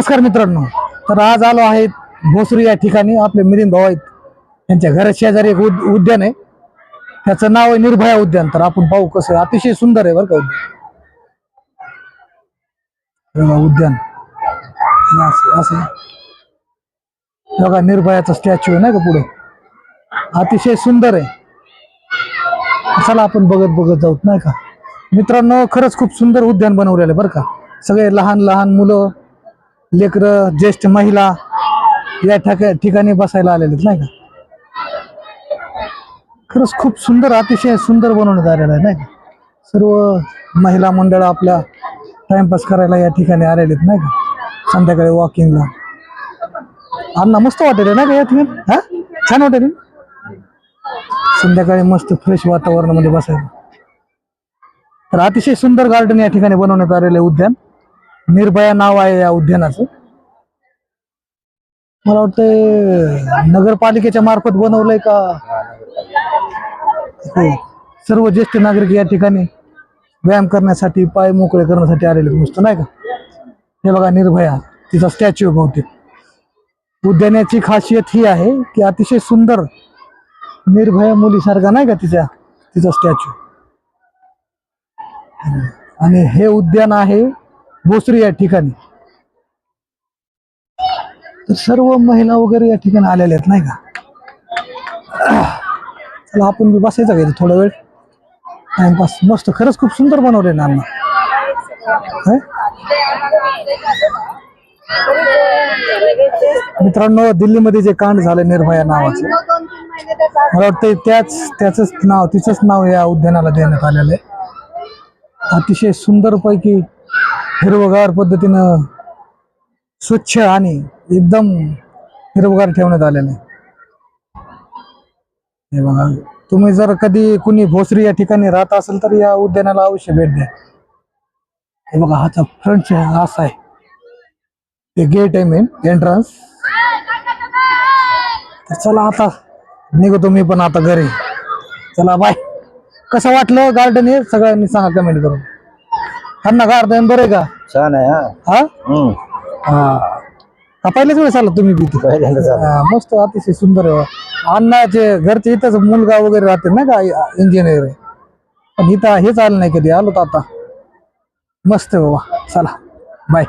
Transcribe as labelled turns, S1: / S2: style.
S1: नमस्कार मित्रांनो तर आज आलो आहे भोसरी या ठिकाणी आपले मिलिंद भाऊ आहेत. त्यांच्या घरा शेजारी एक उद- उद्यान आहे. त्याचं नाव आहे निर्भया उद्यान तर आपण पाहू कसं आहे. अतिशय सुंदर आहे बरं का उद्यान. हे बघा, उद्यान. हे असं असं. हे बघा निर्भयाचा स्टॅच्यू आहे ना का पुढे? अतिशय सुंदर आहे. चला आपण बघत बघत जाऊत नाही का? मित्रांनो खरंच खूप सुंदर उद्यान बनवलेलं आहे बरं का. सगळे लहान लहान मुलं लेकरं ज्येष्ठ महिला या ठिका ठिकाणी बसायला आलेले नाही का? खरंच खूप सुंदर अतिशय सुंदर बनवण्यात आलेलं आहे नाही का? सर्व महिला मंडळ आपल्या टाइमपास करायला या ठिकाणी आलेले आहेत नाही का? संध्याकाळी वॉकिंगला अण्णा मस्त वाटेल नाही का या ठिकाणी? हा? छान वाटेल संध्याकाळी मस्त फ्रेश वातावरणामध्ये बसायला. तर अतिशय सुंदर गार्डन या ठिकाणी बनवण्यात आलेलं आहे उद्यान. निर्भया नाव आहे या उद्यानाचं. मला वाटतं नगरपालिकेच्या मार्फत बनवलंय का? हो सर्व ज्येष्ठ नागरिक या ठिकाणी व्यायाम करण्यासाठी पाय मोकळे करण्यासाठी आलेले नुसतं नाही का? हे बघा निर्भया तिचा स्टॅच्यू बहुतेक उद्यानाची खासियत ही आहे की अतिशय सुंदर निर्भया मुलीसारखा नाही का तिच्या तिचा स्टॅच्यू आणि हे उद्यान आहे भोसरी या ठिकाणी. तर सर्व महिला वगैरे या ठिकाणी आलेल्या आहेत नाही का? चला आपण बी बसायचा का थोडा वेळ? टाइमपास मस्त खरंच खूप सुंदर बनवले ना मित्रांनो दिल्लीमध्ये जे कांड झालं निर्भया नावाचं मला वाटतं त्याच त्याच नाव तिचंच नाव या उद्यानाला देण्यात आलेलं आहे. अतिशय सुंदरपैकी हिरवगार पद्धतीनं स्वच्छ आणि एकदम हिरवगार ठेवण्यात आलेलं आहे. हे बघा तुम्ही जर कधी कुणी भोसरी या ठिकाणी राहत असेल तर या उद्यानाला अवश्य भेट द्या. हे बघा हाचा फ्रंट असा आहे ते गेट आहे मेन एंट्रन्स तर चला आता निघतो मी पण आता घरी. चला बाय कसं वाटलं गार्डन हे? सगळ्यांनी सांगा कमेंट करून. त्यांना गार्डन बरं आहे का?
S2: छान आहे हा.
S1: हा?
S2: हम्म.
S1: हा. पहिल्याच वेळेस आला तुम्ही बी तिथे?
S2: पहिल्यांदा झालं.
S1: हा, मस्त अतिशय सुंदर आहे. अण्णाचे घरचे इथंच मुलगा वगैरे राहते ना का इंजिनियर पण इथं हेच आलं नाही कधी. आलो तर आता. मस्त आहे बाबा. चला. बाय